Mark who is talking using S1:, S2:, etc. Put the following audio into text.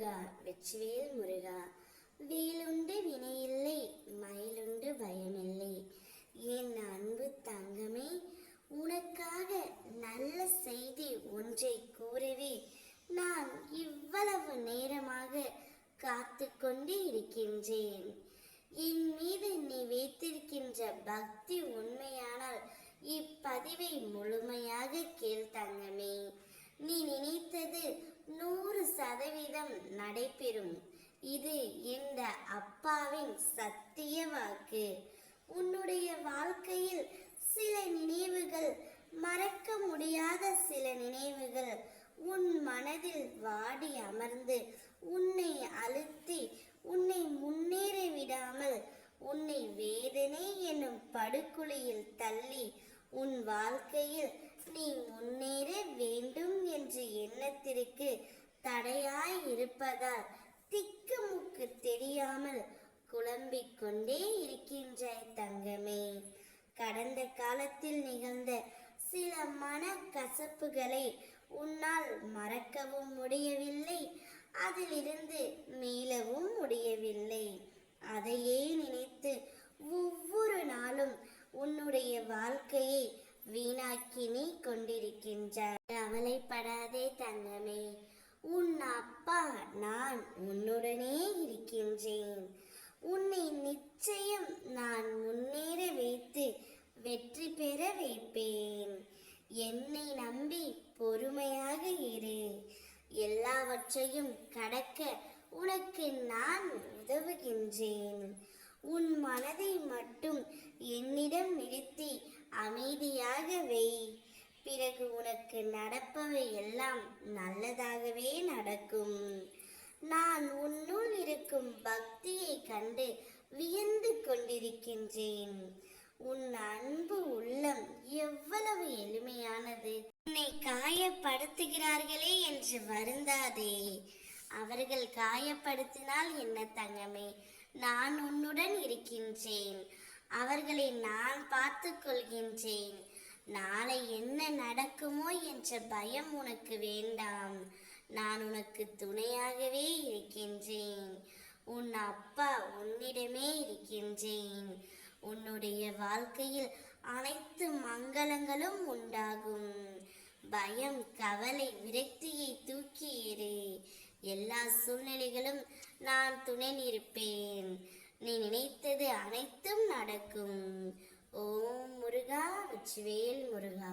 S1: முருகா வெச்சுவேல் முருகா வேலுண்டு வினையில்லை மயிலுண்டு பயமில்லை. என் அன்பு தங்கமே உனக்காக நல்ல செய்தி ஒன்றை கூறவே நான் இவ்வளவு நேரமாக காத்து கொண்டு இருக்கின்றேன். என் மீது நீ வைத்திருக்கின்ற பக்தி உண்மையானால் இப்பதிவை இது இந்த அப்பாவின் சத்திய வாக்கு. உன்னுடைய வாழ்க்கையில் சில நினைவுகள் மறக்க முடியாத சில நினைவுகள் உன் மனதில் வாடி அமர்ந்து உன்னை அழுத்தி உன்னை முன்னேற விடாமல் உன்னை வேதனை என்னும் படுகுழியில் தள்ளி உன் வாழ்க்கையில் நீ முன்னேற வேண்டும் என்ற எண்ணத்திற்கு தடையாய் இருப்பதால் திக்குமுக்கு தெரியாமல் குழம்பிக் கொண்டே இருக்கின்றாய் தங்கமே. கடந்த காலத்தில் நிகழ்ந்த சில மன கசப்புகளை உன்னால் மறக்கவும் முடியவில்லை. அதிலிருந்து மீளவும் முடியவில்லை. அதையே நினைத்து ஒவ்வொரு நாளும் உன்னுடைய வாழ்க்கையை வீணாக்கி நீ கொண்டிருக்கின்றாய். கவலைப்படாதே தங்கமே. உன் அப்பா நான் உன்னுடனே இருக்கின்றேன். உன்னை நிச்சயம் நான் முன்னேற வைத்து வெற்றி பெற வைப்பேன். என்னை நம்பி பொறுமையாக இரு. எல்லாவற்றையும் கடக்க உனக்கு நான் உதவுகின்றேன். உன் மனதை மட்டும் என்னிடம் நிறுத்தி அமைதியாக வை. பிறகு உனக்கு நடப்பவை எல்லாம் நல்லதாகவே நடக்கும். நான் உன்னுள் இருக்கும் பக்தியை கண்டு வியந்து கொண்டிருக்கின்றேன். உன் அன்பு உள்ளம் எவ்வளவு எளிமையானது. உன்னை காயப்படுத்துகிறார்களே என்று வருந்தாதே. அவர்கள் காயப்படுத்தினால் என்ன தங்கமே? நான் உன்னுடன் இருக்கின்றேன். அவர்களை நான் பார்த்து கொள்கின்றேன். நாளை என்ன நடக்குமோ என்ற பயம் உனக்கு வேண்டாம். நான் உனக்கு துணையாகவே இருக்கின்றேன். உன் அப்பா உன்னிடமே இருக்கின்றேன். உன்னுடைய வாழ்க்கையில் அனைத்து மங்களங்களும் உண்டாகும். பயம் கவலை விரக்தியை தூக்கி எல்லா சூழ்நிலைகளும் நான் துணை நிற்பேன் நீ நினைத்தது அனைத்தும் நடக்கும். ஓம் முருகா வெற்றிவேல் முருகா.